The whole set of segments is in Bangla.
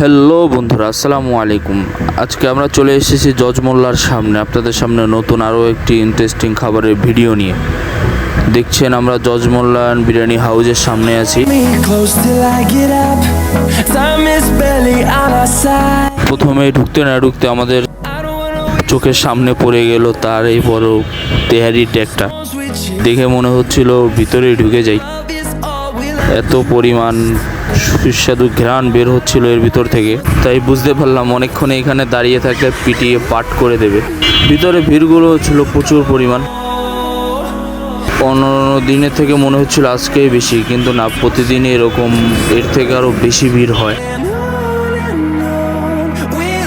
হ্যালো বন্ধুরা আসসালামু আলাইকুম। আজকে আমরা চলে এসেছি জজ মোল্লার সামনে আপনাদের সামনে নতুন আরও একটি ইন্টারেস্টিং খাবারের ভিডিও নিয়ে। দেখছেন আমরা জজ মোল্লা বিরিয়ানি হাউজের সামনে আছি. প্রথমে ঢুকতে না ঢুকতে আমাদের চোখের সামনে পড়ে গেল তার এই বড় তেহারি ট্যাগটা. দেখে মনে হচ্ছিল ভিতরে ঢুকে যাই। এত পরিমাণ সুস্বাদু ঘ্রাণ বের হচ্ছিল এর ভিতর থেকে তাই বুঝতে পারলাম অনেকক্ষণ এখানে দাঁড়িয়ে থাকলে পিটিয়ে পাট করে দেবে ভিতরে ভিড়গুলো ছিল প্রচুর পরিমাণ অন্য দিনের থেকে মনে হচ্ছিল আজকেই বেশি কিন্তু না প্রতিদিন এরকম এর থেকে আরও বেশি ভিড় হয় we'll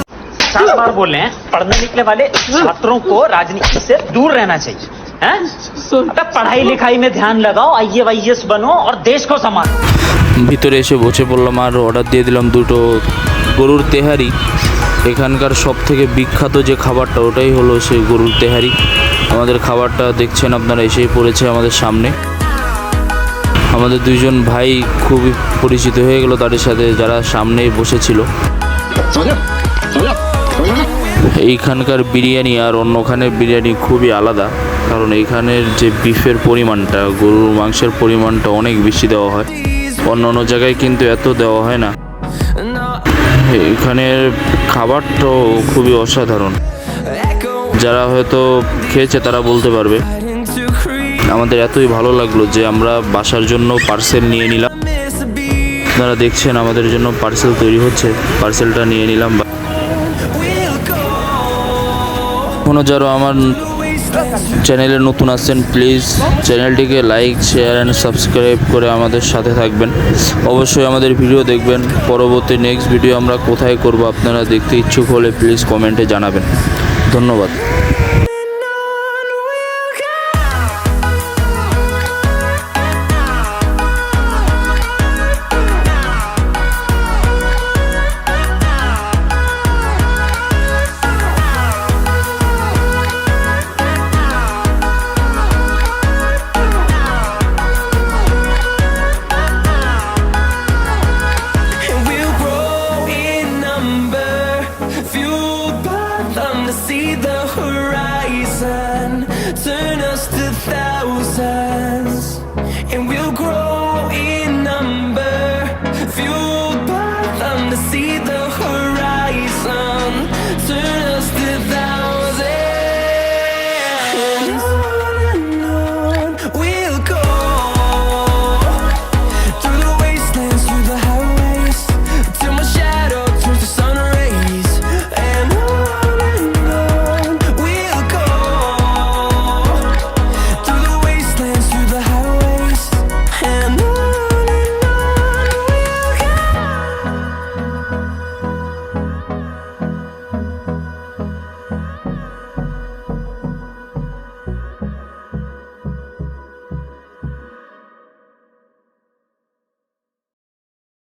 सात बार बोल रहे हैं पढ़ने निकले वाले छात्रों को राजनीति से दूर रहना चाहिए পড়াই লিখাই মে ধ্যান লাগাও আইয়ে আইএস বানো আর দেশ কো সামান ভিতরে এসে বসে পড়লাম আর অর্ডার দিয়ে দিলাম দুটো গরুর তেহারি। এখানকার সব থেকে বিখ্যাত যে খাবারটা ওটাই হলো সে গরুর তেহারি। আমাদের খাবারটা দেখছেন আপনারা এসেই পড়েছে আমাদের সামনে। আমাদের দুইজন ভাই খুবই পরিচিত হয়ে গেল তাদের সাথে যারা সামনেই বসেছিল। এইখানকার বিরিয়ানি আর অন্যখানের বিরিয়ানি খুবই আলাদা। কারণ এইখানের যে বিফের পরিমাণটা, গরুর মাংসের পরিমাণটা অনেক বেশি দেওয়া হয়। অন্য অন্য জায়গায় কিন্তু এত দেওয়া হয় না। এখানের খাবারটাও খুবই অসাধারণ। যারা হয়তো খেয়েছে তারা বলতে পারবে। আমাদের এতই ভালো লাগল যে আমরা বাসার জন্য পার্সেল নিয়ে নিলাম। আপনারা দেখছেন আমাদের জন্য পার্সেল তৈরি হচ্ছে। পার্সেলটা নিয়ে নিলাম. এখনও যারা আমার চ্যানেলে নতুন আসছেন প্লিজ চ্যানেলটিকে লাইক শেয়ার অ্যান্ড সাবস্ক্রাইব করে আমাদের সাথে থাকবেন। অবশ্যই আমাদের ভিডিও দেখবেন। পরবর্তী নেক্সট ভিডিও আমরা কোথায় করব আপনারা দেখতে ইচ্ছুক হলে প্লিজ কমেন্টে জানাবেন। ধন্যবাদ। See the horizon, turn us to